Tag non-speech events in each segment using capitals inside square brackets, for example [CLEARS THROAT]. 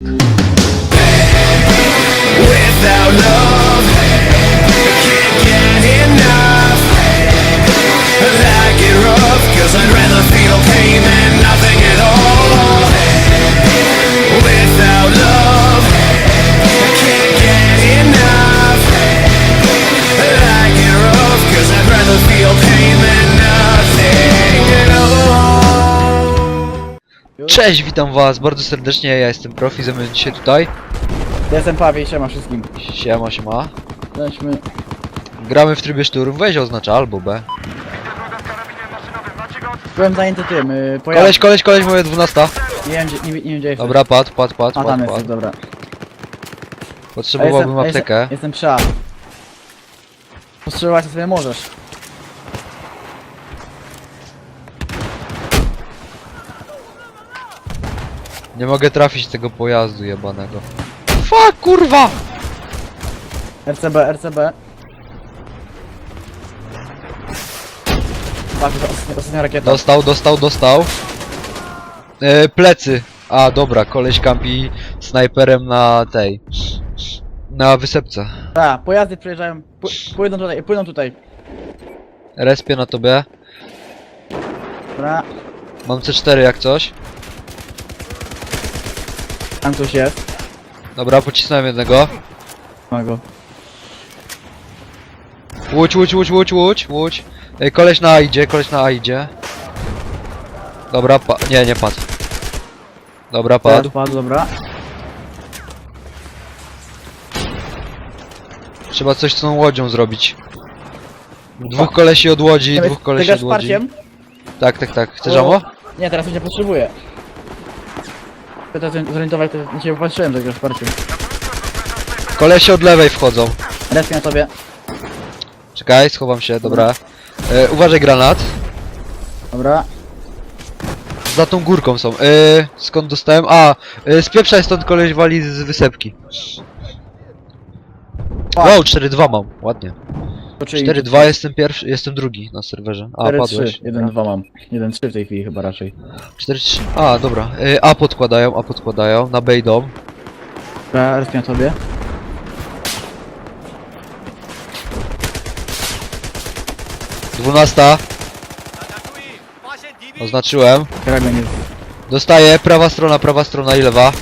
Without Cześć, witam was bardzo serdecznie, ja jestem Profi, ze mną dzisiaj tutaj. Ja jestem Paweł, siema wszystkim. Siema, siema. Weźmy... Gramy w trybie szturm, weź oznacza albo B. Byłem zajęty tym, yy, pojazdem. Koleś, koleś, koleś, moje 12. Nie wiem, gdzie, nie, nie wiem gdzie jesteś. Dobra, pad, pad, pad, A tam pad, pad. dobra. Potrzebowałbym A jestem- aptekę. Jestem, jestem psia. Postrzelować to sobie możesz. Nie mogę trafić tego pojazdu jebanego. Fuck, kurwa! RCB, RCB. Tak, to ostatnia, ostatnia rakieta. Dostał, dostał, dostał. E, plecy. A, dobra, koleś kampi snajperem na tej. Na wysepce. Tak, pojazdy przyjeżdżają, pł- płyną tutaj, płyną tutaj. Respię na tobie. Dobra, Mam C4 jak coś. Tam ktoś jest. Dobra, pocisnąłem jednego. Ma go. Łódź, łódź, łódź, łódź, łódź, łódź. Ej, koleś na A idzie, koleś na A idzie. Dobra, pa... Nie, nie padł. Dobra, Teraz padł. padł, dobra. Trzeba coś z tą łodzią zrobić. Dwóch kolesi od łodzi, dwóch kolesi Tego od łodzi. Tak, tak, tak. Chcesz O, ammo? Nie, teraz już nie potrzebuję. Ja teraz zorientować, to na ciebie patrzyłem tego wsparciem. Kolesi od lewej wchodzą. Respi na tobie. Czekaj, schowam się, dobra. E, uważaj granat. Dobra. Za tą górką są. E, skąd dostałem? A, e, spieprzaj stąd koleś wali z wysepki. Wow, 4-2 mam, ładnie. To czyli 4-2 jestem pierwszy, jestem drugi na serwerze. A, 4, padłeś. 3, 1, 2 mam. 1, 3 w tej chwili chyba raczej. 4-3. A, dobra. E, A podkładają, A podkładają. Na B idą. Dobra, respi na tobie. Dwunasta. Oznaczyłem. Karabin jest... Dostaję, prawa strona, prawa strona i lewa.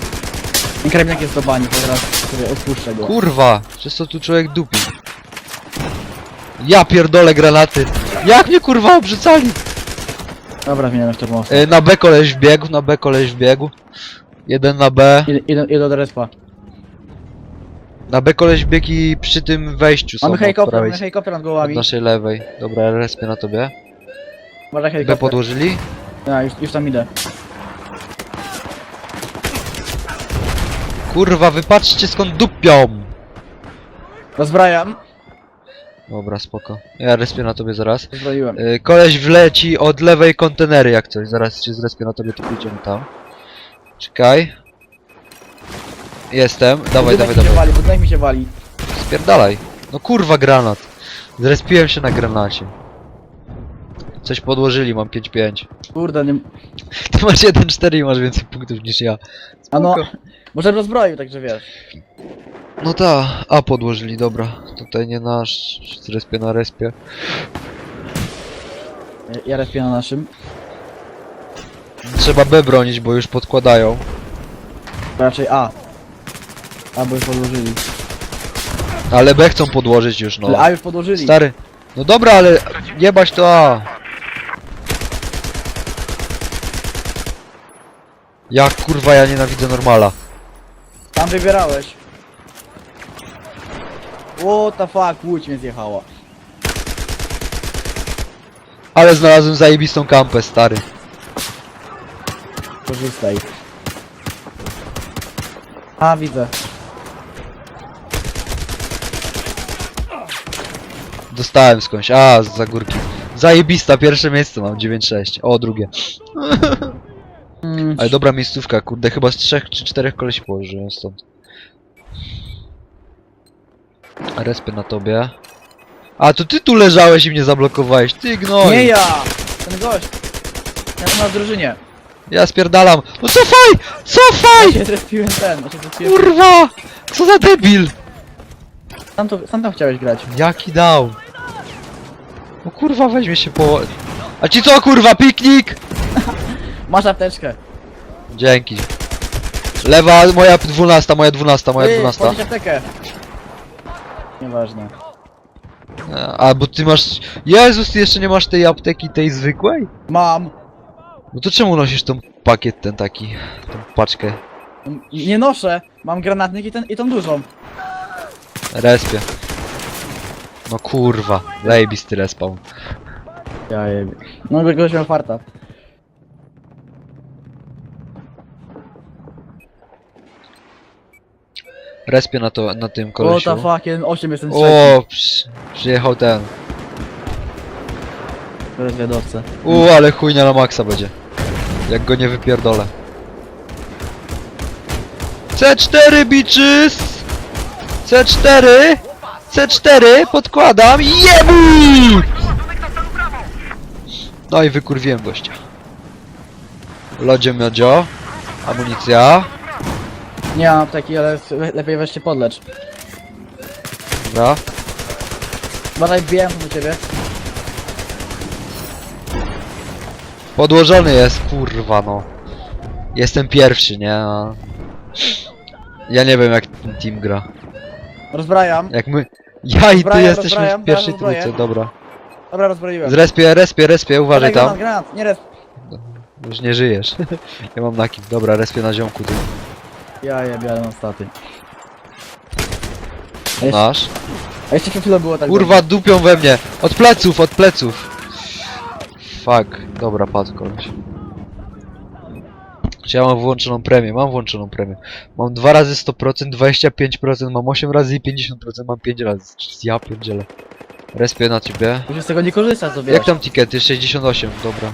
Ten karabinek jest do bani, to teraz sobie odpuszczę go. Kurwa, przez co tu człowiek dupi? Ja pierdolę granaty. Jak mnie kurwa obrzucali? Dobra, zmieniamy w to E, na B koleś wbiegł, na B koleś wbiegł. Jeden na B. Jeden, jeden, jeden do respa. Na B koleś wbiegł i przy tym wejściu są Mamy od helikopter, prawej, mamy helikopter nad od głowami. naszej lewej. Dobra, respię na tobie. Uważaj B helikopter. podłożyli? Ja, już, już tam idę. Kurwa, wypatrzcie skąd dupią! Rozbrajam. Dobra, spoko. Ja respię na tobie zaraz. Y, Koleś wleci od lewej kontenery jak coś. Zaraz się zrespię na tobie, to pójdziemy tam. Czekaj. Jestem. Dawaj, dawaj, mi się dawaj. wali, budynek mi się wali. Spierdalaj. No kurwa, granat. Zrespiłem się na granacie. Coś podłożyli, mam 5-5. Kurde, nie... Ty masz 1-4 i masz więcej punktów niż ja. A no... Spoko. Może rozbroił, także wiesz. No ta, A podłożyli, dobra. Tutaj nie nasz. Zrespię na respie. Ja- Ja respię na naszym. Trzeba B bronić, bo już podkładają. Raczej A. A, bo już podłożyli. Ale B chcą podłożyć już, no. Ale A już podłożyli. Stary. No dobra, ale jebać to A. Jak kurwa ja nienawidzę normala. Tam wybierałeś. What the fuck, łódź mnie zjechała. Ale znalazłem zajebistą kampę, stary. Korzystaj. A, widzę. Dostałem skądś. A, z za górki. Zajebista, pierwsze miejsce mam, 9-6. O, drugie. Mm, [LAUGHS] Ale dobra miejscówka, kurde, chyba z trzech czy czterech kolesi położyłem stąd. Respy na tobie. A, to ty tu leżałeś i mnie zablokowałeś, ty gnoj. Nie ja! Ten gość! Ja to na drużynie. Ja spierdalam. No cofaj! Ja Cofaj! się zrespiłem ten, ja się zrespiłem. Kurwa! Co za debil! Sam, to, sam tam chciałeś grać. Jaki dał? No kurwa, weźmie się po... A ci co kurwa, piknik? [LAUGHS] Masz apteczkę. Dzięki. Lewa, moja dwunasta, moja dwunasta, moja Ty, dwunasta. podnieś aptekę. Nieważne. A, bo ty masz... Jezus, ty jeszcze nie masz tej apteki, tej zwykłej? Mam. No to czemu nosisz tą pakiet ten taki, tą paczkę? Nie noszę. Mam granatnik i, ten, i tą dużą. Respie. No kurwa, lejbisty respawn. Ja jebie. No kogoś miał farta. Respie na to, na tym What kolesiu. the fuck, 1-8 jestem trzeci. O, przy, przyjechał ten. To jest wiadowca. U, ale chujnia na maksa będzie. Jak go nie wypierdolę. C4 bitches! C4! C4! Podkładam! Jebu! No i wykurwiłem gościa. Lodzie miodzio. Amunicja. Nie mam apteki, ale le- lepiej weź się podlecz. Dobra. Badaj, biłem do ciebie. Podłożony jest, kurwa no. Jestem pierwszy, nie? A... Ja nie wiem jak ten team gra. Rozbrajam. Jak my... Ja i ty Rozbrajam, jesteśmy rozbrajam, w pierwszej trójce, dobra. Dobra, rozbroiłem. Zrespie, respie, respie, uważaj Dawaj tam. Granat, granat, nie res... Już nie żyjesz. [LAUGHS] ja mam na kim. Dobra, respie na ziomku ty. Ja ale mam staty. A jeszcze, Nasz. a jeszcze przed chwilą było tak Kurwa, dupią we mnie. Od pleców, od pleców. Fuck. Dobra, padł koleś. Czy ja mam włączoną premię? Mam włączoną premię. Mam 2 razy 100%, 25%, mam 8 razy i 50%, mam 5 razy. Ja pierdzielę. Respię na ciebie. dobrze. Już z tego nie korzystasz, to wiesz. Jak tam tikety? 68, dobra.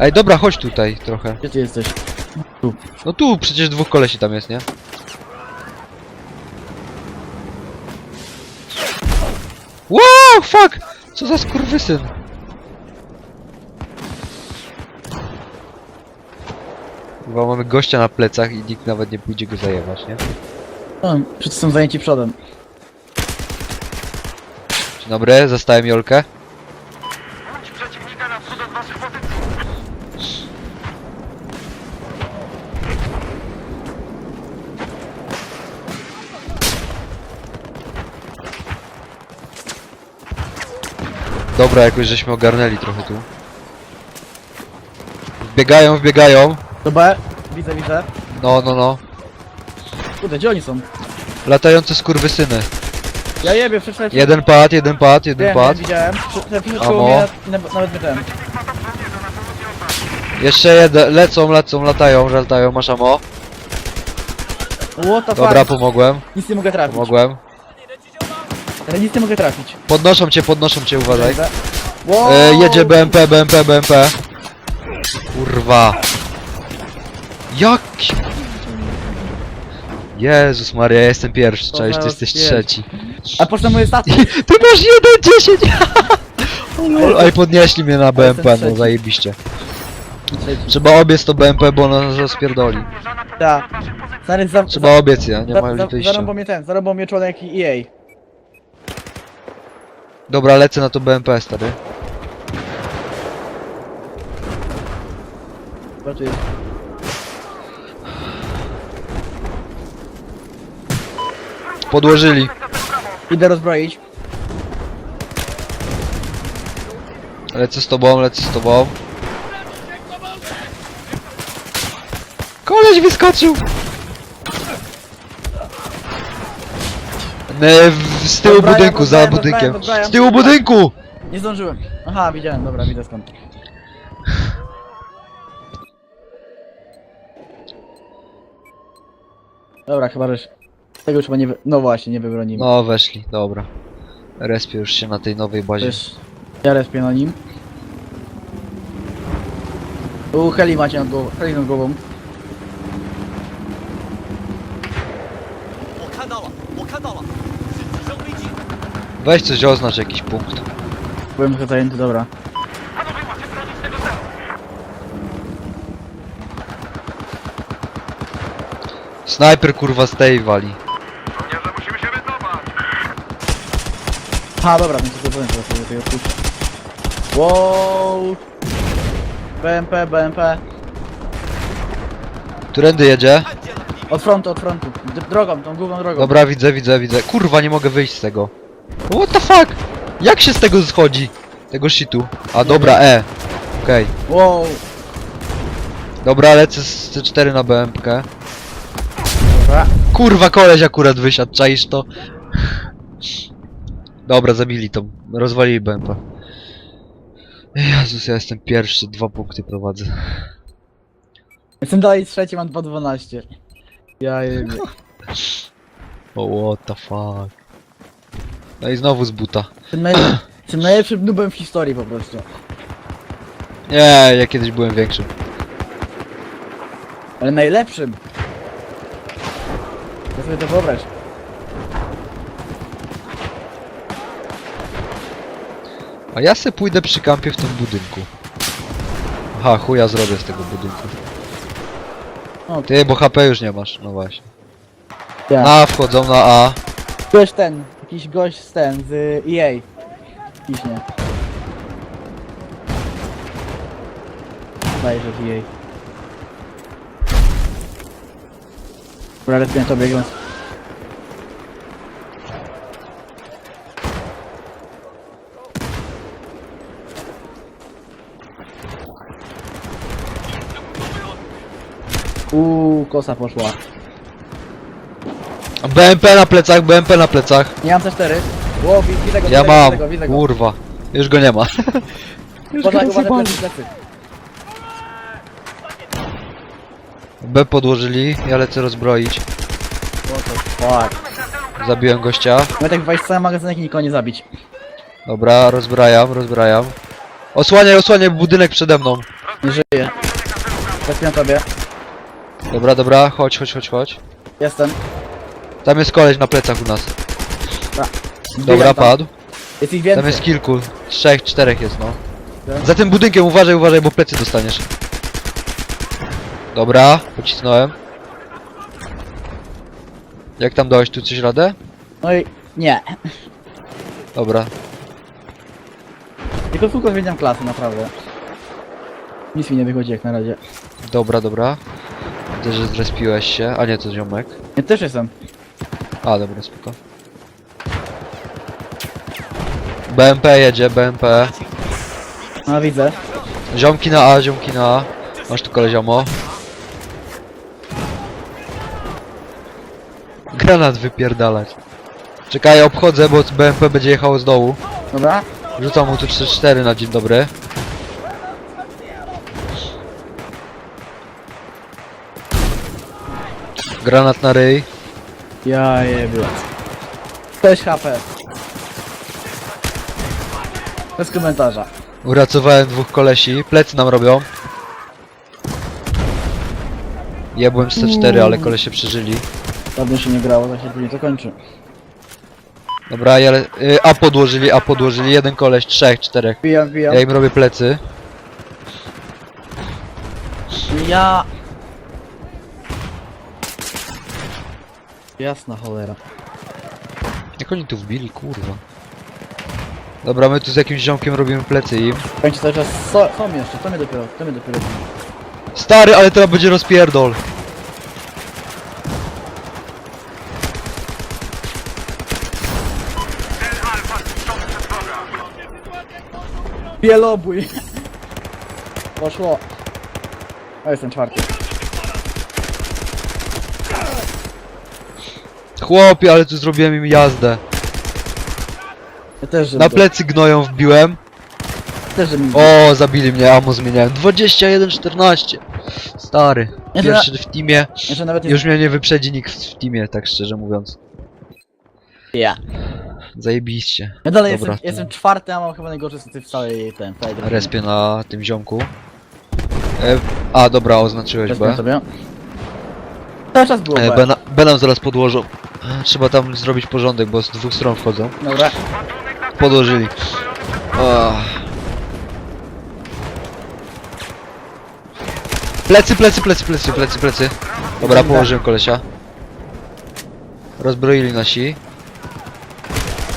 Ej, dobra, chodź tutaj trochę. Gdzie ty jesteś? No tu przecież dwóch kolesi tam jest, nie? Wow, fuck! Co za skurwysyn? Chyba mamy gościa na plecach i nikt nawet nie pójdzie go zajebać, nie? No, wszyscy są zajęci przodem. Dzień dobry, zastałem Jolkę. Dobra, jakoś żeśmy ogarnęli trochę tu. Wbiegają, wbiegają. To B, widzę, widzę. No, no, no. Kurde, gdzie oni są? Latające skurwysyny. Ja jebie, przeczytałem. Jeden pad, jeden pad, jeden Wiem, pad. widziałem. Amo. koło mnie i na- nawet nie ten. Jeszcze jeden, lecą, lecą, latają, latają, masz amo. What the Dobra, fuck? pomogłem, Nic nie mogę trafić. pomogłem. Ale nic nie mogę trafić. Podnoszą cię, podnoszą cię, uważaj. Wow. E, jedzie BMP, BMP, BMP. Kurwa. Jak? Jezus Maria, ja jestem pierwszy, cześć, ty jesteś trzeci. A poczta moje statki. Ty masz 1,10! Ej, podnieśli mnie na BMP, no zajebiście. Trzeba obiec to BMP, bo ono nas rozpierdoli. Tak. Trzeba obiec, ja, nie ma już wyjścia. zarąbał mnie ten, zarąbał mnie członek i EA. Dobra, lecę na to BMP, stary. Chyba tu jest. Podłożyli. Idę rozbroić. Lecę z tobą, lecę z tobą. Koleś wyskoczył! Ne, w, z tyłu budynku, za budynkiem. rozbrajam, Z tyłu budynku! Nie zdążyłem. Aha, widziałem, dobra, widzę skąd. Dobra, chyba już. Tego już chyba nie wy... No właśnie, nie wybronimy. No, weszli, dobra. Respię już się na tej nowej bazie. Też ja respię na nim. U heli macie nad głową. Heli nad głową. Weź coś oznacz jakiś punkt. Byłem trochę zajęty, dobra. Snajper kurwa z tej wali. Żołnierze, musimy się wycofać! A, dobra, więc to byłem teraz, sobie odpuszczę. Wow! BMP, BMP. Którędy jedzie? Od frontu, od frontu. D drogą, tą główną drogą. Dobra, widzę, widzę, widzę. Kurwa, nie mogę wyjść z tego. What the fuck? Jak się z tego schodzi? Tego shitu. A dobra, E. Okej. Wow! Dobra, lecę z C4 na BMK. Dobra. Kurwa, koleś akurat wysiadł, czaisz to? Dobra, zabili to. Rozwalili BMP. Jezus, ja jestem pierwszy, dwa punkty prowadzę. Jestem dalej trzeci, mam 2.12. Ja jebie. [LAUGHS] O, what the fuck. No i znowu z buta. Jestem, najlepszym, jestem najlepszym nubem w historii po prostu. Nie, ja kiedyś byłem większym. Ale najlepszym! Ja sobie to wyobraź. A ja se pójdę przy kampie w tym budynku. Aha, chuja zrobię z tego budynku. O, Ty, bo HP już nie masz, no właśnie. ja. A, wchodzą na A. Tu jest ten, jakiś gość z ten, z EA. Jakiś nie. Zdaje, że z EA. Dobra, lepiej to biegnąc. Uuu, kosa poszła. BMP na plecach, BMP na plecach. Nie mam C4. Ło, wi- widzę go, Ja widzę mam. go, widzę go, widzę go. Kurwa. Już go nie ma. [LAUGHS] Już go Uważaj, uważaj, rozjebali. plecy, plecy. B podłożyli, ja lecę rozbroić. Fuck. Zabiłem gościa. My tak wejść cały magazynek i nikogo nie zabić. Dobra, rozbrajam, rozbrajam. Osłaniaj, osłaniaj budynek przede mną. Nie żyje. Lepiej na tobie. Dobra, dobra, chodź, chodź, chodź, chodź. Jestem. Tam jest koleś na plecach u nas. Dobra, Biegam tam. padł. Jest ich Tam więcej. jest kilku. Trzech, czterech jest, no. Tak. Za tym budynkiem uważaj, uważaj, bo plecy dostaniesz. Dobra, pocisnąłem. Jak tam dałeś tu coś radę? No i... Nie. Dobra. Tylko tylko zmieniam klasy, naprawdę. Nic mi nie wychodzi jak na razie. Dobra, dobra. Widzę, że zrespiłeś się. A nie, to ziomek. Ja też jestem. A, dobra, spoko. BMP jedzie, BMP. No widzę. Ziomki na A, ziomki na A. Masz tu koleziomo. Granat wypierdalać. Czekaj, obchodzę, bo BMP będzie jechało z dołu. Dobra. Rzucam mu tu 4 na dzień dobry. Granat na ryj. Ja jebie. 6 HP. Bez komentarza. Uratowałem dwóch kolesi. Plecy nam robią. Jebłem z C4, ale kolesie przeżyli. Dawno się nie grało, tak się później to kończy. Dobra, ja, le- y, A podłożyli, A podłożyli. Jeden koleś, trzech, czterech. Pijam, pijam. Ja im robię plecy. Ja... Jasna cholera. Jak oni tu wbili, kurwa. Dobra, my tu z jakimś ziomkiem robimy plecy im. Kończy cały czas... So, są jeszcze, to mnie dopiero, to mnie dopiero. Stary, ale teraz będzie rozpierdol. Bielobój! Poszło. O, jestem czwarty. Chłopie, ale tu zrobiłem im jazdę. Ja też, Na plecy gnoją wbiłem. Też. O, zabili mnie, amo zmieniałem. 21-14. Stary. Ja to Pierwszy w teamie. Jeszcze nawet nie... Już mnie nie wyprzedzi nikt w teamie, tak szczerze mówiąc. Ja. Zajebiście. Ja dalej Dobra, jestem, to- jestem czwarty, a mam chyba najgorsze sytuacje w całej ten, całej drużynie. Respię na tym ziomku. E, a, dobra, oznaczyłeś Respię B. sobie. Cały czas było E, B. B, na, B nam zaraz podłożą. Trzeba tam zrobić porządek, bo z dwóch stron wchodzą. Dobra. Podłożyli. O. Plecy, plecy, plecy, plecy, plecy, plecy. Dobra, położyłem kolesia. Rozbroili nasi.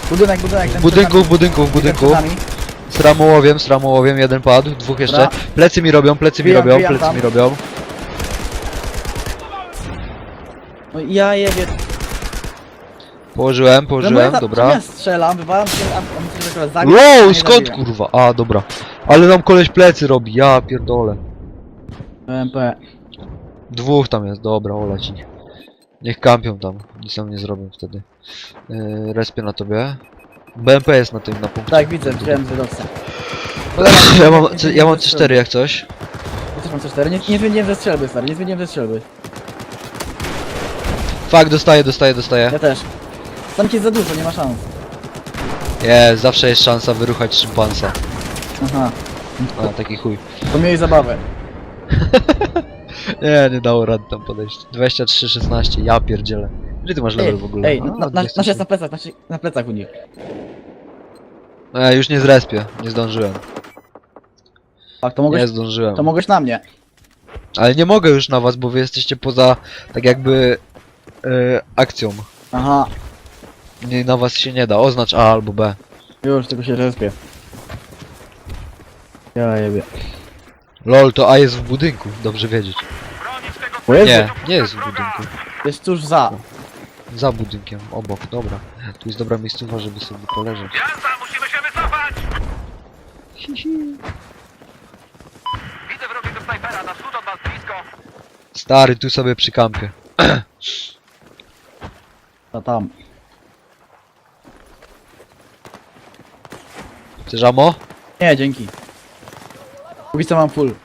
Budynek, budynek. W ten budynku, przed w budynku, w ten budynku. przed nami. Z ramołowiem, z ramołowiem, jeden padł, dwóch jeszcze. Dobra. Plecy mi robią, plecy mi Wbijam, robią, wbijam plecy tam. mi robią. No ja jebie. Położyłem, No położyłem, ja, dobra. Ja strzelam, wywalam się, a on zabił. Wow, skąd kurwa? A, dobra. Ale nam koleś plecy robi, ja pierdolę. MP. Dwóch tam jest, dobra, olać ich. Niech kampią tam, nic nam nie zrobią wtedy. Yy, respię na tobie. BMP jest na tym, na punkcie. Tak, widzę, z wydawca. [LAUGHS] Ja mam, ja mam C4 jak coś. Ja też mam C4, nie, nie zmieniłem ze strzelby, stary, nie zmieniłem ze strzelby. Fak, dostaję, dostaję, dostaję. Ja też. Tam jest za dużo, nie ma szans. Jest, zawsze jest szansa wyruchać szympansa. Aha, A, taki chuj. to mieli zabawę. [LAUGHS] Nie, nie dało rady tam podejść. 23-16, ja pierdzielę. Gdzie ty masz level w ogóle? ej, A, na, na, 23. nasz jest na plecach, na plecach u nich. No ja już nie zrespię, nie zdążyłem. Tak, to mogłeś, Nie zdążyłem. to mogłeś na mnie. Ale nie mogę już na was, bo wy jesteście poza, tak jakby, e, akcją. Aha, Nie, na was się nie da, oznacz A albo B. już, tylko się respię. Ja jebie. Lol, to A jest w budynku, dobrze wiedzieć. O Jezu, Nie, nie jest w budynku. jest tuż za. Za budynkiem, obok, dobra. Tu jest dobra miejscowa, żeby sobie poleżeć. Jazda, musimy się wycofać! Widzę wrogiego snajpera na wschód od was blisko. Stary, tu sobie przy kampie. [CLEARS THROAT] A tam. Chcesz amo? Nie, dzięki. Póki co mam full.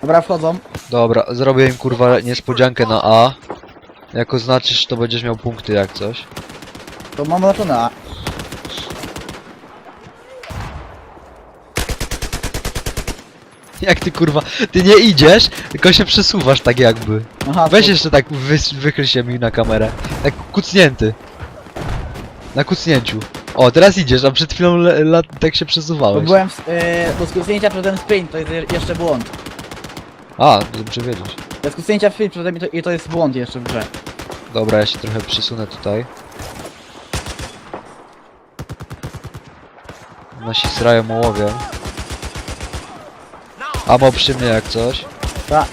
Dobra, wchodzą. Dobra, zrobię im kurwa niespodziankę na A. Jak oznaczysz, to będziesz miał punkty jak coś. To mam oznaczone A. [LAUGHS] Jak ty kurwa, ty nie idziesz, tylko się przesuwasz tak jakby. Aha, Weź to- jeszcze tak, wy, wychyl się mi na kamerę. Tak kucnięty. Na kucnięciu. O, teraz idziesz, a przed chwilą le, la, tak się Bo przesuwałeś. byłem w, yy, do skrócnięcia przed ten sprint, to jest je- jeszcze błąd. A, dobrze wiedzieć. Do skrócnięcia sprint przede mnie to, i to jest błąd jeszcze w grze. Dobra, ja się trochę przysunę tutaj. Nasi srają ołowie. Amo przy mnie jak coś. Ta.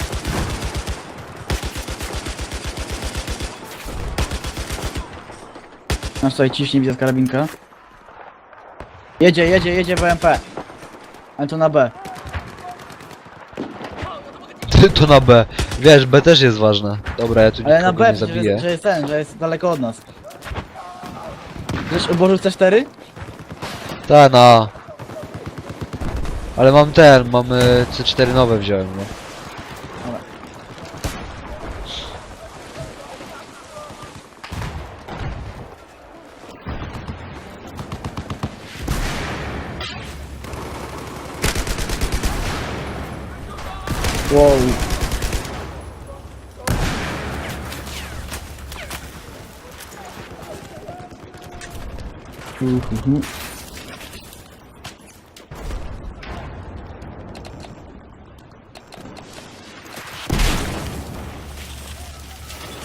Masz tutaj ciśnie, widzę karabinka. Jedzie, jedzie, jedzie BMP. Ale to na B. to na B. Wiesz, B też jest ważne. Dobra, ja tu Ale na nikogo B nie zabiję. jest, że jest ten, że jest daleko od nas. Wiesz, obożył C4? Ta, na. Ale mam ten, mamy C4 nowe wziąłem, no. Wow. Uhuhu.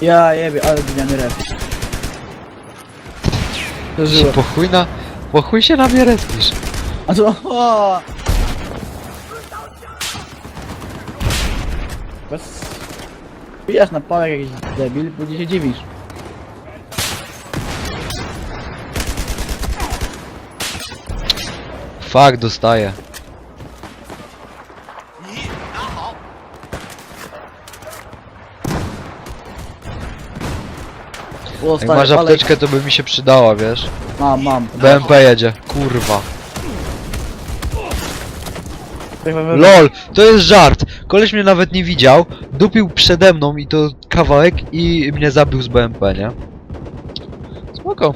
Ja jebie, ale gówniany rep. Się Przeżyłem. po chuj na... Po chuj się na mnie respisz. A to... O! Bez... Pijasz na pałek jakiś debil, później się dziwisz. Fuck, dostaję. O, Jak stary, masz apteczkę, to by mi się przydała, wiesz. Mam, mam. BMP jedzie, kurwa. Lol. LOL, to jest żart. Koleś mnie nawet nie widział, dupił przede mną i to kawałek i mnie zabił z BMP, nie? Spoko.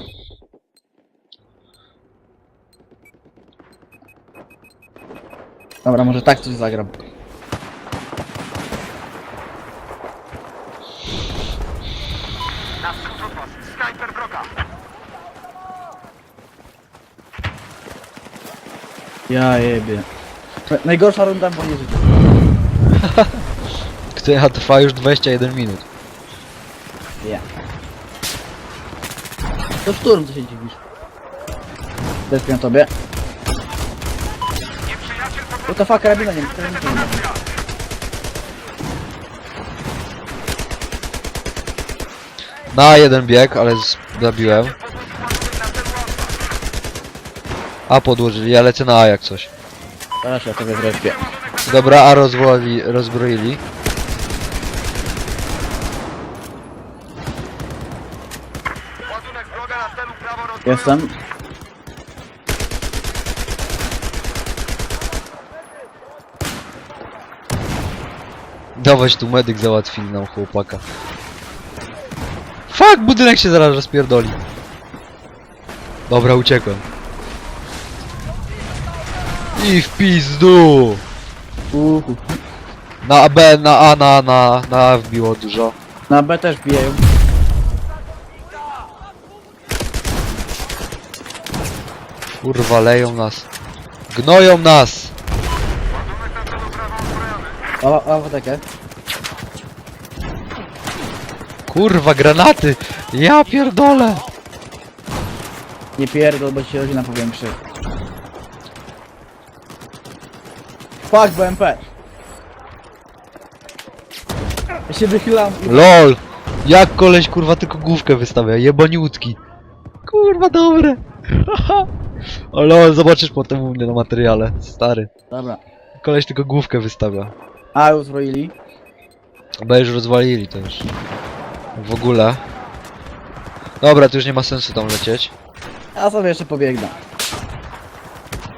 Dobra, może tak coś zagram. Na wschód od was, snajper wroga. Ja jebie. Na- Najgorsza runda w mojej życiu. [LAUGHS] która trwa już 21 minut. Nie. To szturm, co się dziwisz. Zespię tobie. What the fuck, karabina nie karabina nie. Na jeden bieg, ale z- zabiłem. A podłożyli, ja lecę na A jak coś. Zaraz ja tobie zrespię. Dobra, A rozwoli, rozbroili. Jestem. Dawać tu medyk załatwili nam chłopaka. Fuck, budynek się zaraz rozpierdoli. Dobra, uciekłem. I w pizdu! Uhu. Na B, na A, na, na, na A wbiło dużo. Na B też bijają. Kurwa, leją nas. Gnoją nas! O, o, atakę. Kurwa, granaty! Ja pierdolę! Nie pierdol, bo ci rodzina powiększy. Fuck, BMP. Ja się wychylam. LOL! Jak koleś kurwa tylko główkę wystawia, jebaniutki. Kurwa dobre. [LAUGHS] o LOL, zobaczysz potem u mnie na materiale, stary. Dobra. Koleś tylko główkę wystawia. A, uzbroili. Bo już rozwalili to już. W ogóle. Dobra, to już nie ma sensu tam lecieć. Ja sobie jeszcze pobiegnę.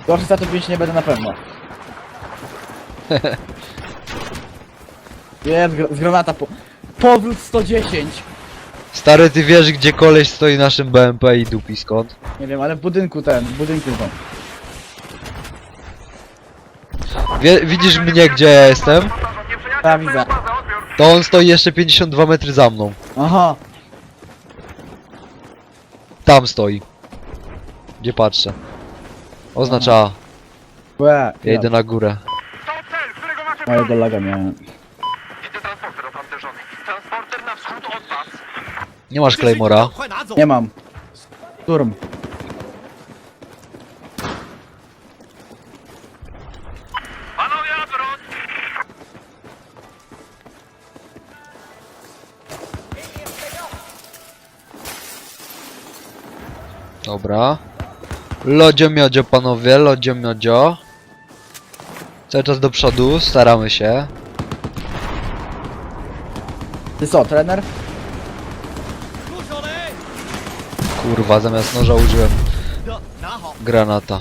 Do 305 nie będę na pewno. [LAUGHS] Jest, gr- z granata po... Powrót 110! Stary, ty wiesz gdzie koleś stoi naszym BMP i dupi skąd? Nie wiem, ale w budynku ten, w budynku są. Wie, widzisz mnie gdzie ja jestem? Ja widzę. baza, odbiór. To on stoi jeszcze 52 metry za mną. Aha! Tam stoi. Gdzie patrzę. Oznacza A. Łe, Ja idę na górę. To cel, którego macie Mojego laga miałem. Widzę transporter opancerzony. Transporter na wschód od was. Nie masz Claymora. Nie mam. Turm. Panowie, odwrót. Dobra. Lodzio miodzio panowie, lodzio miodzio. Cały czas do przodu, staramy się. Ty co, trener? Kurwa, zamiast noża użyłem granata.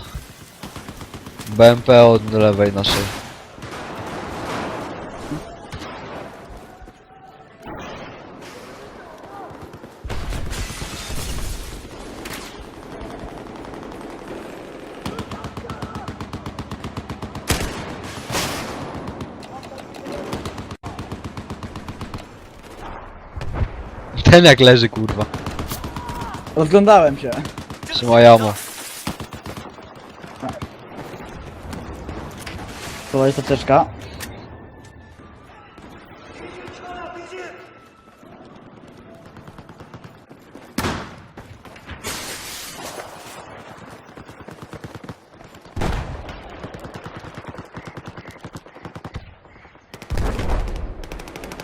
BMP od lewej naszej. Ten jak leży kurwa. Rozglądałem się. Trzymaj jamo. To jest apteczka.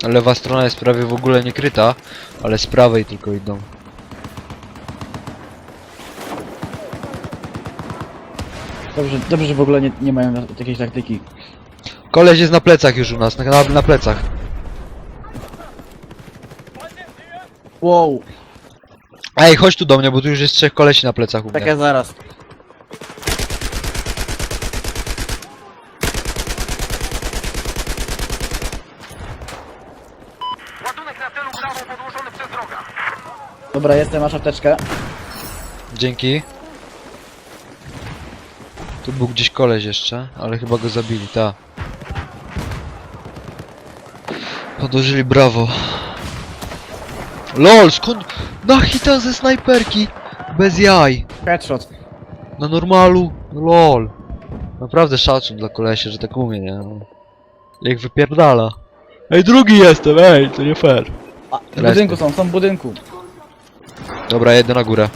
Lewa strona jest prawie w ogóle niekryta, ale z prawej tylko idą. Dobrze, dobrze, że w ogóle nie, nie mają jakiejś taktyki. Koleś jest na plecach już u nas, na, na, na plecach. Wow, Ej, chodź tu do mnie, bo tu już jest trzech kolesi na plecach u mnie. takie zaraz. Ładunek na celu prawo podłożony przez droga. Dobra, jestem, masz apteczkę. Dzięki. Tu był gdzieś koleś jeszcze, ale chyba go zabili, ta. Podłożyli brawo. LOL, skąd? Na hita ze snajperki! Bez jaj! Headshot. Na normalu? LOL. Naprawdę szacun dla kolesia, że tak umie, nie? No. Jak wypierdala. Ej, drugi jestem, ej, to nie fair. A, w Reszty. budynku są, są w budynku. Dobra, jedę na górę.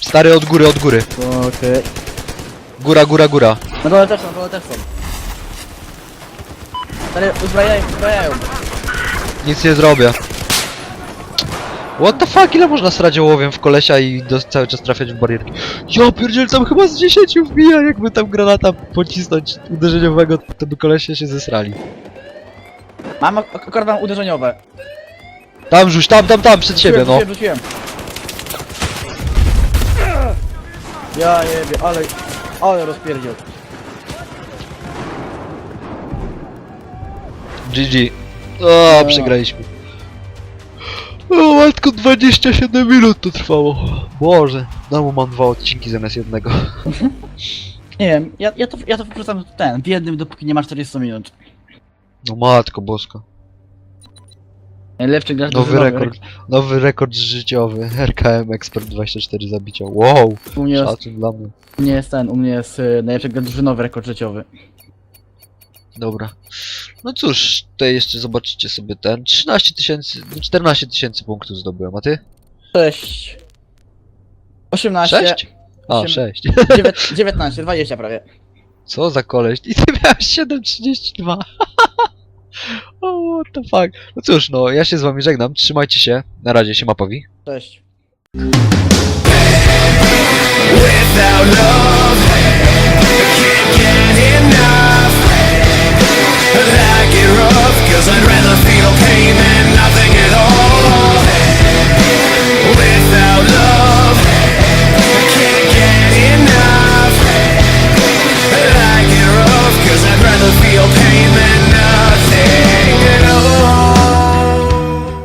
Stary, od góry, od góry. Okej. Góra, góra, góra. Na dole też są, na dole też są. Ale uzbrajają, uzbrajają. Nic nie zrobię. What the fuck, ile można srać ołowiem w kolesia i do, cały czas trafiać w barierki? Ja pierdziel, tam chyba z 10 wbija, jakby tam granata pocisnąć uderzeniowego, to by kolesie się zesrali. Mam ak- akurat mam uderzeniowe. Tam rzuć, tam, tam, tam, przed siebie, no. Rzuciłem, rzuciłem. Ja jebie, ale... Ale rozpierdział. GG. O, przegraliśmy. O matko, 27 minut to trwało. Boże, znowu mam dwa odcinki zamiast jednego. Nie wiem, ja, ja to, ja to wkrócam ten, w jednym dopóki nie ma 40 minut. No matko boska. Najlepszy gracz Nowy drużynowy. rekord, nowy rekord życiowy. RKM Expert 24 zabicia. Wow, U mnie jest, szacun dla mnie. u mnie jest ten, u mnie jest y, najlepszy gracz drużynowy rekord życiowy. Dobra. No cóż, tutaj jeszcze zobaczycie sobie ten. 13 tysięcy, no 14 tysięcy punktów zdobyłem, a ty? 6. 18. 6? A, 8, 6. 9, 19, 20 prawie. Co za koleś? I ty miałeś 7,32. [LAUGHS] o, what the fuck. No cóż, no, ja się z wami żegnam. Trzymajcie się. Na razie, się mapowi. Cześć. Without love, Cause I'd rather